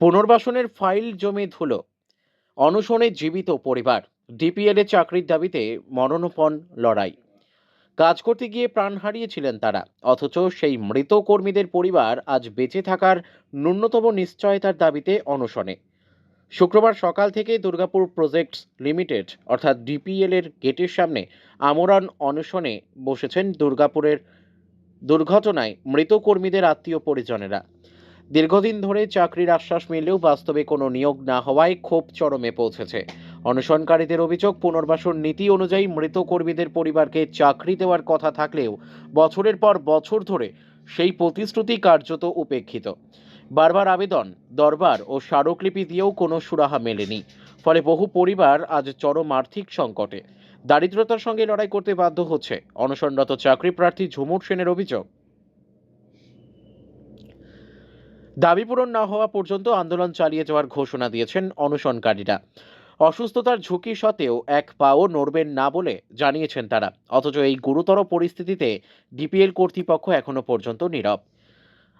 পুনর্বাসনের ফাইল জমে ধুলো। অনশনে জীবিত পরিবার। ডিপিএল চাকরির দাবিতে মরণোপণ লড়াই। কাজ করতে গিয়ে প্রাণ হারিয়েছিলেন তারা। অথচ সেই মৃত কর্মীদের পরিবার আজ বেঁচে থাকার ন্যূনতম নিশ্চয়তার দাবিতে অনশনে। শুক্রবার সকাল থেকে দুর্গাপুর প্রজেক্টস লিমিটেড, অর্থাৎ ডিপিএল এর গেটের সামনে আমরান অনশনে বসেছেন দুর্গাপুরের দুর্ঘটনায় মৃত কর্মীদের আত্মীয় পরিজনেরা। দীর্ঘদিন ধরে চাকরির আশ্বাস মিললেও বাস্তবে কোনো নিয়োগ না হওয়ায় ক্ষোভ চরমে পৌঁছেছে। অনশনকারীদের অভিযোগ, পুনর্বাসন নীতি অনুযায়ী মৃত কর্মীদের পরিবারকে চাকরি দেওয়ার কথা থাকলেও বছরের পর বছর ধরে সেই প্রতিশ্রুতি কার্যত উপেক্ষিত। বারবার আবেদন, দরবার ও স্মারকলিপি দিয়েও কোনো সুরাহা মেলেনি। ফলে বহু পরিবার আজ চরম আর্থিক সংকটে। দারিদ্রতার সঙ্গে লড়াই করতে বাধ্য হচ্ছে। অনশনরত চাকরি প্রার্থী ঝুমুর সেনের অভিযোগ দাবি পূরণ না হওয়া পর্যন্ত আন্দোলন চালিয়ে যাওয়ার ঘোষণা দিয়েছেন অনশনকারীরা। অসুস্থতার ঝুঁকি সত্ত্বেও এক পাও নড়বেন না বলে জানিয়েছেন তারা। অথচ এই গুরুতর পরিস্থিতিতে ডিপিএল কর্তৃপক্ষ এখনও পর্যন্ত নীরব।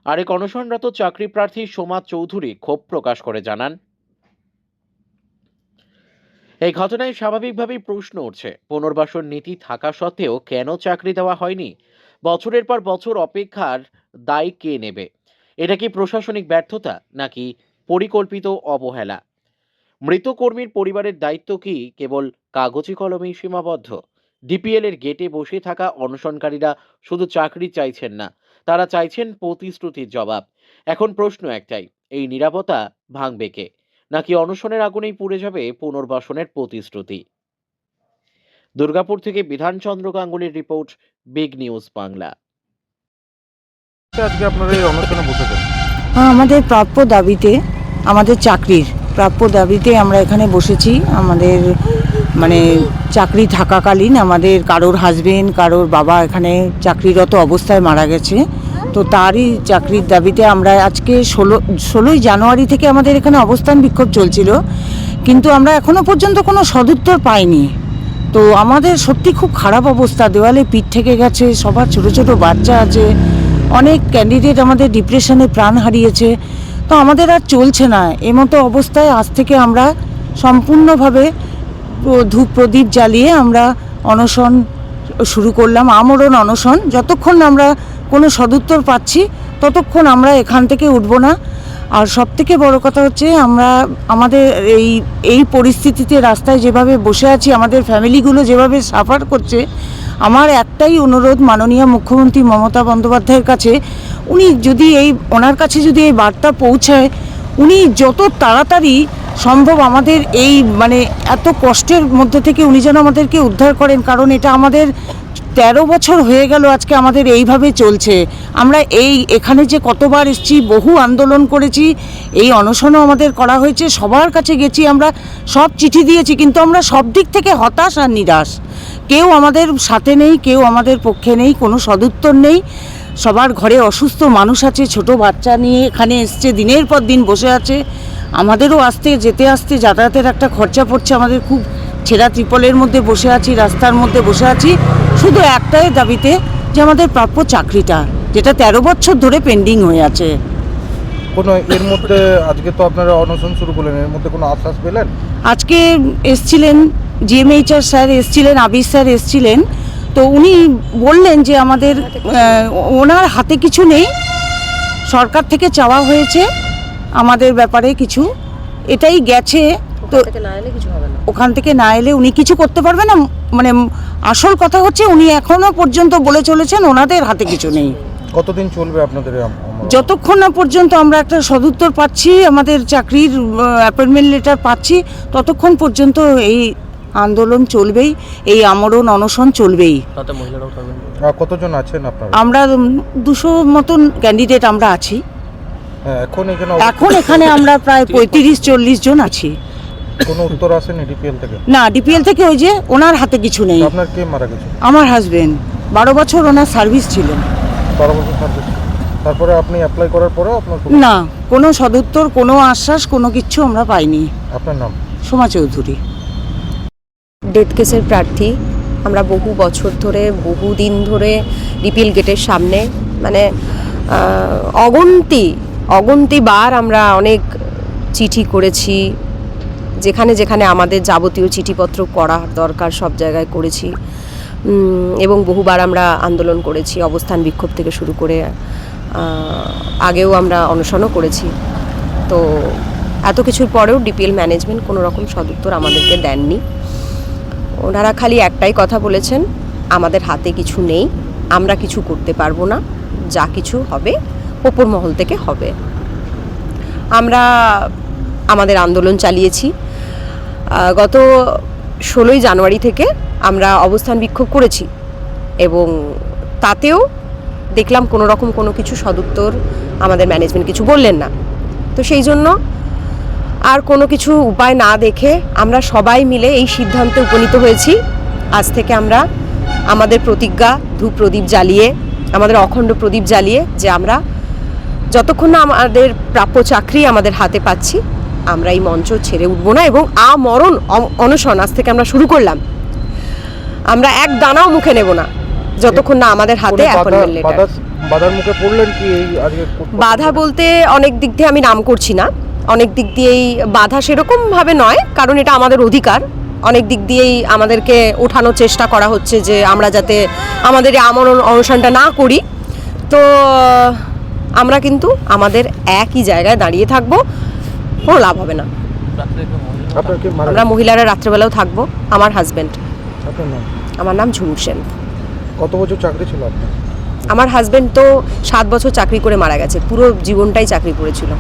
আরেক অনশনরত চাকরি প্রার্থী সোমা চৌধুরী ক্ষোভ প্রকাশ করে জানান, এই ঘটনায় স্বাভাবিকভাবেই প্রশ্ন উঠছে, পুনর্বাসন নীতি থাকা সত্ত্বেও কেন চাকরি দেওয়া হয়নি? বছরের পর বছর অপেক্ষার দায় কে নেবে? এটা কি প্রশাসনিক ব্যর্থতা নাকি পরিকল্পিত অবহেলা? মৃত কর্মীর পরিবারের দায়িত্ব কি কেবল কাগজে কলমেই সীমাবদ্ধ? ডিপিএল এর গেটে বসে থাকা অনশনকারীরা শুধু চাকরি চাইছেন না, তারা চাইছেন প্রতিশ্রুতির জবাব। এখন প্রশ্ন একটাই, এই নিরাপত্তা ভাঙবে কে? নাকি অনশনের আগুনেই পুড়ে যাবে পুনর্বাসনের প্রতিশ্রুতি? দুর্গাপুর থেকে বিধানচন্দ্র গাঙ্গুলির রিপোর্ট, বিগ নিউজ বাংলা। আজকে আপনারা এই অনুষ্ঠানে বসেছেন হ্যাঁ, আমাদের প্রাপ্য দাবিতে আমাদের চাকরির প্রাপ্য দাবিতে আমরা এখানে বসেছি। আমাদের মানে চাকরি থাকাকালীন আমাদের কারোর হাজবেন্ড কারোর বাবা এখানে চাকরিরত অবস্থায় মারা গেছে। তো তারই চাকরির দাবিতে আমরা আজকে ষোলো ষোলোই জানুয়ারি থেকে আমাদের এখানে অবস্থান বিক্ষোভ চলছিল। কিন্তু আমরা এখনও পর্যন্ত কোনো সদুত্তর পাইনি। তো আমাদের সত্যি খুব খারাপ অবস্থা। দেওয়ালে পিঠ থেকে গেছে সবার ছোট ছোট বাচ্চা আছে। অনেক ক্যান্ডিডেট আমাদের ডিপ্রেশনে প্রাণ হারিয়েছে। তো আমাদের আর চলছে না। এমতো অবস্থায় আজ থেকে আমরা সম্পূর্ণভাবে ধূপ প্রদীপ জ্বালিয়ে আমরা অনশন শুরু করলাম, আমরণ অনশন। যতক্ষণ আমরা কোনো সদুত্তর পাচ্ছি, ততক্ষণ আমরা এখান থেকে উঠব না। আর সব থেকে বড় কথা হচ্ছে, আমরা আমাদের এই এই পরিস্থিতিতে রাস্তায় যেভাবে বসে আছি, আমাদের ফ্যামিলিগুলো যেভাবে সাফার করছে আমার একটাই অনুরোধ মাননীয় মুখ্যমন্ত্রী মমতা বন্দ্যোপাধ্যায়ের কাছে, উনি যদি এই, ওনার কাছে যদি এই বার্তা পৌঁছায়, উনি যত তাড়াতাড়ি সম্ভব আমাদের এই মানে এত কষ্টের মধ্যে থেকে উনি যেন আমাদেরকে উদ্ধার করেন, কারণ এটা আমাদের তেরো বছর হয়ে গেল আজকে আমাদের এইভাবে চলছে। আমরা এই, এখানে যে কতবার এসেছি, বহু আন্দোলন করেছি, এই অনশনও আমাদের করা হয়েছে, সবার কাছে গেছি, আমরা সব চিঠি দিয়েছি, কিন্তু আমরা সব দিক থেকে হতাশ আর নিরাশ। কেউ আমাদের সাথে নেই, কেউ আমাদের পক্ষে নেই, কোনো সদুত্তর নেই। সবার ঘরে অসুস্থ মানুষ আছে, ছোট বাচ্চা নিয়ে এখানে এসছে, দিনের পর দিন বসে আছে। আমাদেরও আসতে, যেতে আসতে যাতায়াতের একটা খরচা পড়ছে আমাদের খুব। ছেঁড়া ত্রিপলের মধ্যে বসে আছি, রাস্তার মধ্যে বসে আছি। শুধু একটাই দাবিতে যে আমাদের প্রাপ্য চাকরিটা, যেটা তেরো বছর ধরে পেন্ডিং হয়ে আছে। কোনো এর মধ্যে আজকে তো আপনারা অনশন শুরু করলেন এর মধ্যে কোনো আশ্বাস পেলেন? আজকে এসছিলেন জিএমএইচআর স্যার এসছিলেন আবির স্যার এসছিলেন। তো উনি বললেন যে আমাদের ওনার হাতে কিছু নেই সরকার থেকে চাওয়া হয়েছে আমাদের ব্যাপারে কিছু। এটাই গেছে তো ওখান থেকে না এলে উনি কিছু করতে পারবে না মানে আসল কথা হচ্ছে উনি এখনও পর্যন্ত বলে চলেছেন ওনাদের হাতে কিছু নেই। কতদিন চলবে আপনাদের যতক্ষণ না পর্যন্ত আমরা একটা সদুত্তর পাচ্ছি আমাদের চাকরির অ্যাপয়েন্টমেন্ট লেটার পাচ্ছি ততক্ষণ পর্যন্ত এই আন্দোলন চলবেই এই আমরণ অনশন চলবেই। কতজন আছেন আপনারা? আমরা দুশো মতন ক্যান্ডিডেট আমরা আছি। হ্যাঁ এখন এখানে এখন এখানে আমরা প্রায় পঁয়ত্রিশ চল্লিশ জন আছি। কোনো উত্তর আসেনি ডিপিএল থেকে? না ডিপিএল থেকে ওই যে ওনার হাতে কিছু নেই। আপনার কে মারা গেছে? আমার হাজবেন্ড বারো বছর ওনার সার্ভিস ছিল বারো বছর সার্ভিস তারপরে আপনি অ্যাপ্লাই করার পরেও আপনার কোনো- না কোনো সদুত্তর কোনো আশ্বাস কোনো কিচ্ছু আমরা পাইনি। আপনার নাম? সোমা চৌধুরী। ডেথ কেসের প্রার্থী। আমরা বহু বছর ধরে বহু দিন ধরে রিপিল গেটের সামনে। মানে আহ, অগন্তি অগন্তি বার আমরা অনেক চিঠি করেছি। যেখানে যেখানে আমাদের যাবতীয় চিঠিপত্র করা দরকার সব জায়গায় করেছি। উম, এবং বহুবার আমরা আন্দোলন করেছি অবস্থান বিক্ষোভ থেকে শুরু করে। আগেও আমরা অনশনও করেছি। তো এত কিছুর পরেও ডিপিএল ম্যানেজমেন্ট কোনো রকম সদুত্তর আমাদেরকে দেননি। ওনারা খালি একটাই কথা বলেছেন, আমাদের হাতে কিছু নেই, আমরা কিছু করতে পারব না, যা কিছু হবে, ওপর মহল থেকে হবে। আমরা আমাদের আন্দোলন চালিয়েছি। গত ষোলোই জানুয়ারি থেকে আমরা অবস্থান বিক্ষোভ করেছি এবং তাতেও দেখলাম কোনো রকম কোনো কিছু সদুত্তর আমাদের ম্যানেজমেন্ট কিছু বললেন না। তো সেই জন্য আর কোনো কিছু উপায় না দেখে আমরা সবাই মিলে এই সিদ্ধান্তে উপনীত হয়েছি। আজ থেকে আমরা আমাদের প্রতিজ্ঞা ধূপ প্রদীপ জ্বালিয়ে, আমাদের অখণ্ড প্রদীপ জ্বালিয়ে যে আমরা যতক্ষণ না আমাদের প্রাপ্য চাকরি আমাদের হাতে পাচ্ছি, আমরা এই মঞ্চ ছেড়ে উঠবো না এবং আমরণ অনশন আজ থেকে আমরা শুরু করলাম। আমরা এক দানাও মুখে নেব না। যতক্ষণ না আমাদের হাতে অ্যাপয়েন্টমেন্ট লেটার বাধা বাধার মুখে পড়লেন কি এই আজকে বাধা বলতে অনেক দিক দিয়ে আমি নাম করছি না। অনেক দিক দিয়েই বাধা সেরকম ভাবে নয় কারণ এটা আমাদের অধিকার। অনেক দিক দিয়েই আমাদেরকে ওঠানোর চেষ্টা করা হচ্ছে যে আমরা যাতে আমাদের এই আমরণ অনশনটা না করি। তো আমরা কিন্তু আমাদের একই জায়গায় দাঁড়িয়ে থাকব কোনো লাভ হবে না। আমরা মহিলারা রাত্রেবেলাও থাকব আমার হাজব্যান্ড আমার নাম ঝুমুর সেন। কত বছর চাকরি ছিল আপনার? আমার হাজব্যান্ড তো সাত বছর চাকরি করে মারা গেছে, পুরো জীবনটাই চাকরি করেছিল।